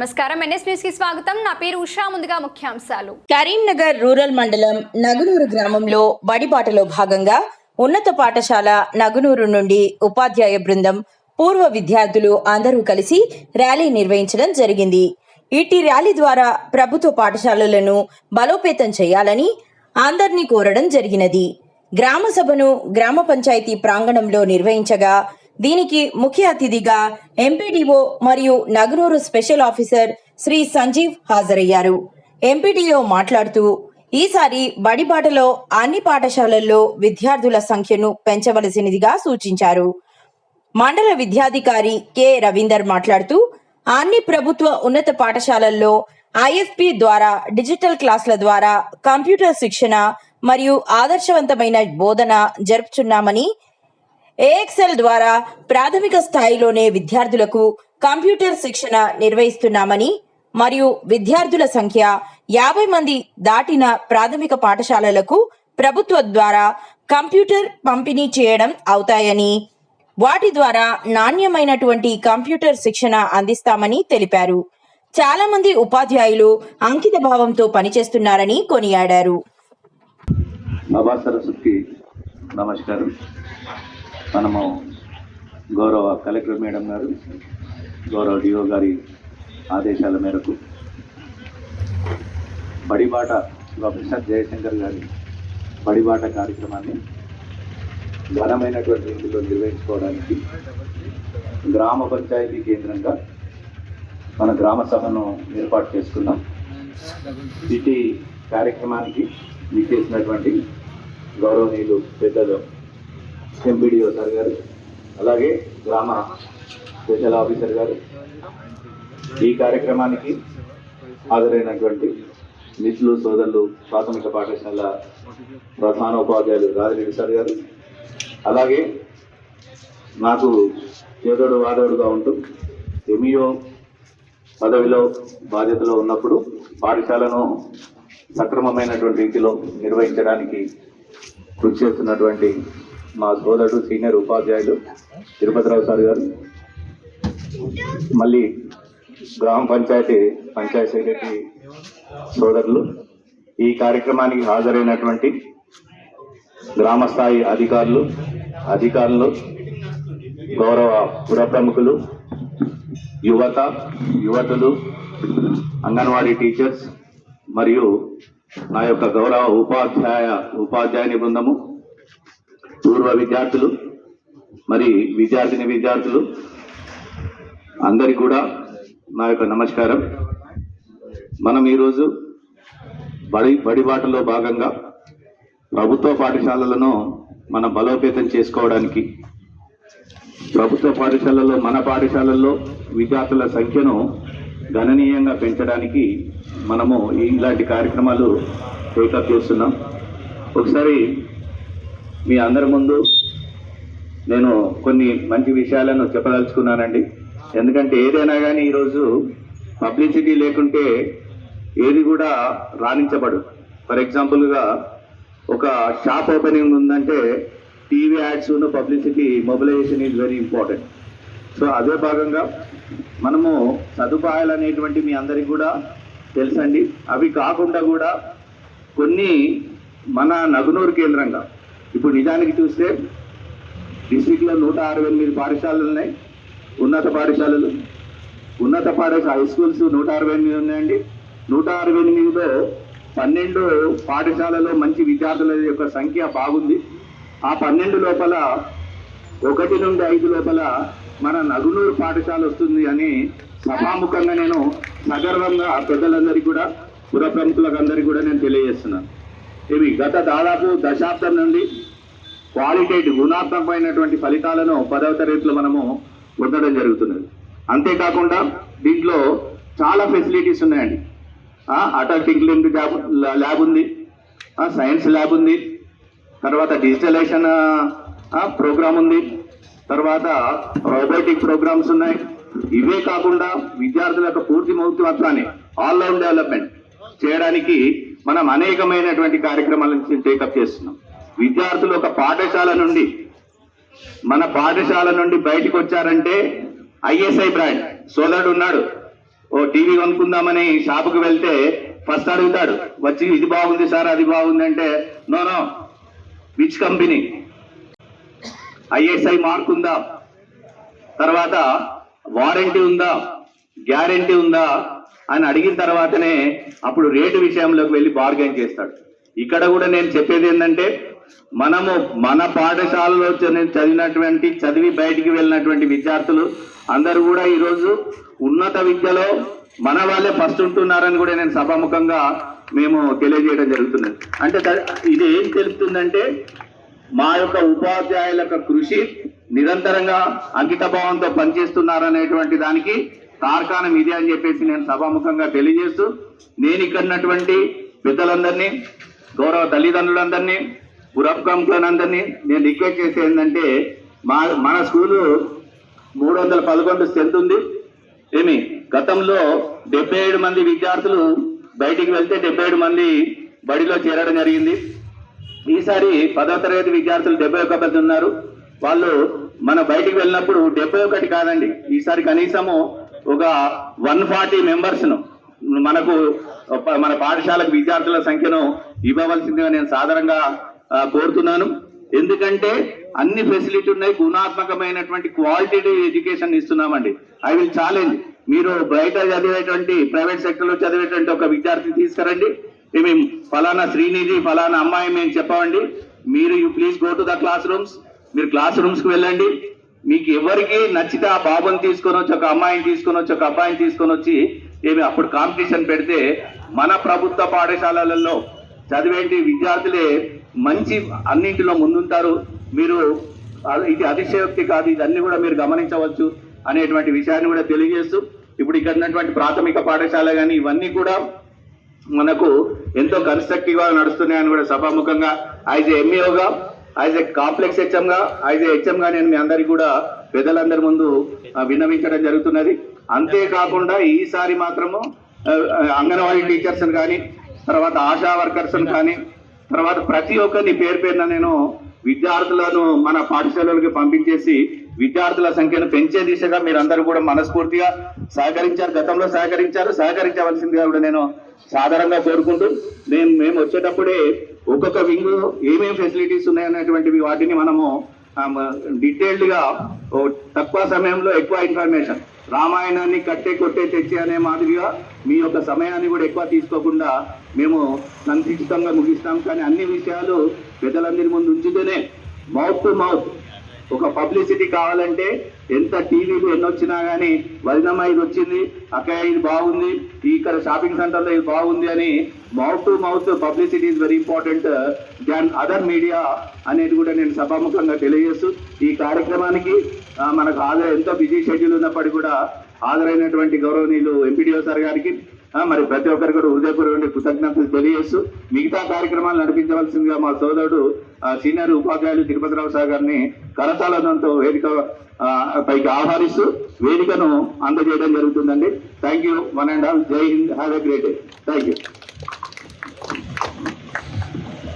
నమస్కారం. ఎన్ఎస్ న్యూస్కి స్వాగతం. నా పేరు ఉషా. ముందుగా ముఖ్యాంశాలు. కరీంనగర్ రూరల్ మండలం నగునూరు గ్రామంలో బడిబాటలో భాగంగా ఉన్నత పాఠశాల నగునూరు నుండి ఉపాధ్యాయ బృందం పూర్వ విద్యార్థులు అందరూ కలిసి ర్యాలీ నిర్వహించడం జరిగింది. ఇటీ ర్యాలీ ద్వారా ప్రభుత్వ పాఠశాలలను బలోపేతం చేయాలని అందరినీ కోరడం జరిగినది. గ్రామ సభను గ్రామ పంచాయతీ ప్రాంగణంలో నిర్వహించగా దీనికి ముఖ్య అతిథిగా ఎంపీడీఓ మరియు నగరూరు స్పెషల్ ఆఫీసర్ శ్రీ సంజీవ్ హాజరయ్యారు. ఎంపీడీఓ మాట్లాడుతూ ఈసారి బడిబాటలో అన్ని పాఠశాలల్లో విద్యార్థుల సంఖ్యను పెంచవలసినదిగా సూచించారు. మండల విద్యాధికారి కె. రవీందర్ మాట్లాడుతూ అన్ని ప్రభుత్వ ఉన్నత పాఠశాలల్లో ఐఎఫ్పి ద్వారా డిజిటల్ క్లాసుల ద్వారా కంప్యూటర్ శిక్షణ మరియు ఆదర్శవంతమైన బోధన జరుపుచున్నామని ఏఎక్సెల్ ద్వారా ప్రాథమిక స్థాయిలోనే విద్యార్థులకు కంప్యూటర్ శిక్షణ నిర్వహిస్తున్నామని మరియు విద్యార్థుల సంఖ్య యాభై మంది దాటిన ప్రాథమిక పాఠశాలలకు ప్రభుత్వ ద్వారా కంప్యూటర్ పంపిణీ చేయడం అవుతాయని వాటి ద్వారా నాణ్యమైనటువంటి కంప్యూటర్ శిక్షణ అందిస్తామని తెలిపారు. చాలా మంది ఉపాధ్యాయులు అంకిత భావంతో పనిచేస్తున్నారని కొనియాడారు. నమస్కారం. మనము గౌరవ కలెక్టర్ మేడం గారు గౌరవ డిఓ గారి ఆదేశాల మేరకు బడిబాట ప్రొఫెసర్ జయశంకర్ గారి బడిబాట కార్యక్రమాన్ని ఘనమైనటువంటి రీతిలో నిర్వహించుకోవడానికి గ్రామ పంచాయతీ కేంద్రంగా మన గ్రామ సభను ఏర్పాటు చేసుకున్నాం. ఇటీ కార్యక్రమానికి విచ్చేసినటువంటి గౌరవనీయులు పెద్దలు ఎంపీడీఓ సార్ గారు అలాగే గ్రామ స్పెషల్ ఆఫీసర్ గారు. ఈ కార్యక్రమానికి హాజరైనటువంటి మిత్రులు సోదరులు ప్రాథమిక పాఠశాల ప్రధాన ఉపాధ్యాయులు రాజరెడ్డి సార్ గారు. అలాగే నాకు చేదోడు వాదోడుగా ఉంటూ ఎంఈఓ పదవిలో బాధ్యతలో ఉన్నప్పుడు పాఠశాలను సక్రమమైనటువంటి రీతిలో నిర్వహించడానికి కృషి చేస్తున్నటువంటి మా సోదరుడు సీనియర్ ఉపాధ్యాయులు తిరుపతిరావు సార్ గారు. మళ్ళీ గ్రామ పంచాయతీ పంచాయతీ సెక్రటరీ సోదరులు. ఈ కార్యక్రమానికి హాజరైనటువంటి గ్రామ స్థాయి అధికారులు అధికారులు గౌరవ పుర ప్రముఖులు యువత యువతులు అంగన్వాడీ టీచర్స్ మరియు నా యొక్క గౌరవ ఉపాధ్యాయ ఉపాధ్యాయుని బృందము పూర్వ విద్యార్థులు మరి విద్యార్థిని విద్యార్థులు అందరికి కూడా నా యొక్క నమస్కారం. మనం ఈరోజు బడి బడిబాటలో భాగంగా ప్రభుత్వ పాఠశాలలను మనం బలోపేతం చేసుకోవడానికి ప్రభుత్వ పాఠశాలల్లో మన పాఠశాలల్లో విద్యార్థుల సంఖ్యను గణనీయంగా పెంచడానికి మనము ఇలాంటి కార్యక్రమాలు టేకప్ చేస్తున్నాం. ఒకసారి మీ అందరి ముందు నేను కొన్ని మంచి విషయాలను చెప్పదలుచుకున్నానండి. ఎందుకంటే ఏదైనా కానీ ఈరోజు పబ్లిసిటీ లేకుంటే ఏది కూడా రాణించబడు. ఫర్ ఎగ్జాంపుల్గా ఒక షాప్ ఓపెనింగ్ ఉందంటే TV ads publicity mobilization is very important. So అదే భాగంగా మనము సదుపాయాలు అనేటువంటి మీ అందరికి కూడా తెలుసండి. అవి కాకుండా కూడా కొన్ని మన నగునూరు కేంద్రంగా ఇప్పుడు నిజానికి చూస్తే డిస్టిక్లో నూట అరవై ఎనిమిది పాఠశాలలు ఉన్నాయి. ఉన్నత పాఠశాలలు. ఉన్నత పాఠశాల హై స్కూల్స్ నూట అరవై ఎనిమిది ఉన్నాయండి. నూట అరవై ఎనిమిదిలో పన్నెండు పాఠశాలలో మంచి విద్యార్థుల యొక్క సంఖ్య బాగుంది. ఆ పన్నెండు లోపల ఒకటి నుండి ఐదు లోపల మన నగునూరు పాఠశాల వస్తుంది అని సభాముఖంగా నేను సగర్వంగా పెద్దలందరికీ కూడా పుర ప్రముఖులకు అందరికీ కూడా నేను తెలియజేస్తున్నాను. ఇవి గత దాదాపు దశాబ్దం నుండి క్వాలిటేటివ్ గుణాత్మకమైనటువంటి ఫలితాలను పదవ తరగతిలో మనము పొందడం జరుగుతున్నది. అంతేకాకుండా దీంట్లో చాలా ఫెసిలిటీస్ ఉన్నాయండి. అటల్ టింక్లింగ్ ల్యాబ్ ల్యాబ్ ఉంది సైన్స్ ల్యాబ్ ఉంది తర్వాత డిజిటలైజేషన్ ప్రోగ్రామ్ ఉంది తర్వాత రోబోటిక్ ప్రోగ్రామ్స్ ఉన్నాయి. ఇవే కాకుండా విద్యార్థుల యొక్క పూర్తి మౌత్వత్వాన్ని ఆల్ రౌండ్ డెవలప్మెంట్ చేయడానికి మనం అనేకమైనటువంటి కార్యక్రమాలను టేకప్ చేస్తున్నాం. విద్యార్థులు ఒక పాఠశాల నుండి మన పాఠశాల నుండి బయటకు వచ్చారంటే ఐఎస్ఐ బ్రాండ్. సోదరుడు ఉన్నాడు. ఓ టీవీ కొనుక్కుందామని షాపుకి వెళ్తే ఫస్ట్ అడుగుతాడు వచ్చి ఇది బాగుంది సార్ అది బాగుంది అంటే no no which company? ISI mark ఉందా? తర్వాత వారంటీ ఉందా? గ్యారంటీ ఉందా? అని అడిగిన తర్వాతనే అప్పుడు రేటు విషయంలోకి వెళ్ళి బార్గెన్ చేస్తాడు. ఇక్కడ కూడా నేను చెప్పేది ఏంటంటే మనము మన పాఠశాలలో చదివినటువంటి చదివి బయటికి వెళ్ళినటువంటి విద్యార్థులు అందరూ కూడా ఈరోజు ఉన్నత విద్యలో మన వాళ్ళే ఫస్ట్ ఉంటున్నారని కూడా నేను సభాముఖంగా మేము తెలియజేయడం జరుగుతున్నది అంటే ఇది ఏం తెలుపుతుందంటే మా యొక్క ఉపాధ్యాయుల యొక్క కృషి నిరంతరంగా అంకిత భావంతో పనిచేస్తున్నారనేటువంటి దానికి తార్కాణం ఇది అని చెప్పేసి నేను సభాముఖంగా తెలియజేస్తూ నేను ఇక్కడ ఉన్నటువంటి పెద్దలందరినీ గౌరవ తల్లిదండ్రులందరినీ పురప్రముఖులందరినీ నేను రిక్వెస్ట్ చేసేది ఏంటంటే మా మన స్కూలు మూడు వందల పదకొండు స్ట్రెంత్ ఉంది. ఏమి గతంలో డెబ్బై ఏడు మంది విద్యార్థులు బయటికి వెళ్తే డెబ్బై ఏడు మంది బడిలో చేరడం జరిగింది. ఈసారి పదో తరగతి విద్యార్థులు డెబ్బై ఒక్క మంది ఉన్నారు. వాళ్ళు మన బయటికి వెళ్ళినప్పుడు డెబ్బై ఒకటి కాదండి ఈసారి కనీసము ఒక వన్ ఫార్టీ మెంబర్స్ను మనకు మన పాఠశాలకు విద్యార్థుల సంఖ్యను ఇవ్వవలసిందిగా నేను సాధారణంగా కోరుతున్నాను. ఎందుకంటే అన్ని ఫెసిలిటీ ఉన్నాయి గుణాత్మకమైనటువంటి క్వాలిటీ ఎడ్యుకేషన్ ఇస్తున్నామండి. ఐ విల్ ఛాలెంజ్ మీరు బయట చదివేటువంటి ప్రైవేట్ సెక్టర్లో చదివేటువంటి ఒక విద్యార్థిని తీసుకురండి. మేము ఫలానా శ్రీనిధి ఫలానా అమ్మాయి మేము చెప్పమండి. మీరు you please go to the classrooms మీరు క్లాస్ రూమ్స్కి వెళ్ళండి. మీకు ఎవరికి నచ్చితే ఆ బాబుని తీసుకొని వచ్చి ఒక అమ్మాయిని తీసుకొని వచ్చి ఒక అబ్బాయిని తీసుకొని వచ్చి ఏమి అప్పుడు కాంపిటీషన్ పెడితే మన ప్రభుత్వ పాఠశాలలలో చదివేంటి విద్యార్థులే మంచి అన్నింటిలో ముందుంటారు. మీరు ఇది అతిశయోక్తి కాదు ఇదన్నీ కూడా మీరు గమనించవచ్చు అనేటువంటి విషయాన్ని కూడా తెలియజేస్తూ ఇప్పుడు ఇక్కడ ఉన్నటువంటి ప్రాథమిక పాఠశాల కానీ ఇవన్నీ కూడా మనకు ఎంతో కన్స్ట్రక్టివ్గా నడుస్తున్నాయని కూడా సభాముఖంగా as a as a complex HM గా యాజ్ హెచ్ఎం గా నేను మీ అందరికి కూడా పెద్దలందరి ముందు విన్నవించడం జరుగుతున్నది. అంతేకాకుండా ఈసారి మాత్రము అంగన్వాడీ టీచర్స్ కానీ తర్వాత ఆశా వర్కర్స్ కానీ తర్వాత ప్రతి ఒక్కరిని పేరు పేరున నేను విద్యార్థులను మన పాఠశాలలకు పంపించేసి విద్యార్థుల సంఖ్యను పెంచే దిశగా మీరందరూ కూడా మనస్ఫూర్తిగా సహకరించారు. గతంలో సహకరించారు. సహకరించవలసిందిగా కూడా నేను సాధారణంగా కోరుకుంటూ నేను మేము వచ్చేటప్పుడే ఒక్కొక్క వింగ్ ఏమేమి ఫెసిలిటీస్ ఉన్నాయనేటువంటివి వాటిని మనము డీటెయిల్డ్గా ఓ తక్కువ సమయంలో ఎక్కువ ఇన్ఫర్మేషన్ రామాయణాన్ని కట్టే కొట్టే తెచ్చి అనే మాదిరిగా మీ యొక్క సమయాన్ని కూడా ఎక్కువ తీసుకోకుండా మేము సంక్షిప్తంగా ముగిస్తాం. కానీ అన్ని విషయాలు పెద్దలందరి ముందు ఉంచుతూనే మౌత్ టు మౌత్ ఒక పబ్లిసిటీ కావాలంటే ఎంత టీవీలు ఎన్ని వచ్చినా కానీ వదినమ్మ ఇది వచ్చింది అక్కయ్య ఇది బాగుంది ఇక్కడ షాపింగ్ సెంటర్లో ఇది బాగుంది అని mouth to mouth publicity is very important than other media అనేది కూడా నేను సభాముఖంగా తెలియజేస్తూ ఈ కార్యక్రమానికి మనకు హాజరు ఎంతో బిజీ షెడ్యూల్ ఉన్నప్పటికీ కూడా హాజరైనటువంటి గౌరవనీయులు ఎంపీడీఓ సార్ గారికి మరి ప్రతి ఒక్కరు కూడా హృదయపూర్వక కృతజ్ఞతలు తెలియజేస్తూ మిగతా కార్యక్రమాలు నడిపించవలసిందిగా మా సోదరుడు సీనియర్ ఉపాధ్యాయులు తిరుపతిరావు సార్ గారిని కరతాళనంతో వేదిక పైకి ఆహ్వానిస్తూ వేదికను అందజేయడం జరుగుతుందండి. Thank you one and all Jai Hind have a great day thank you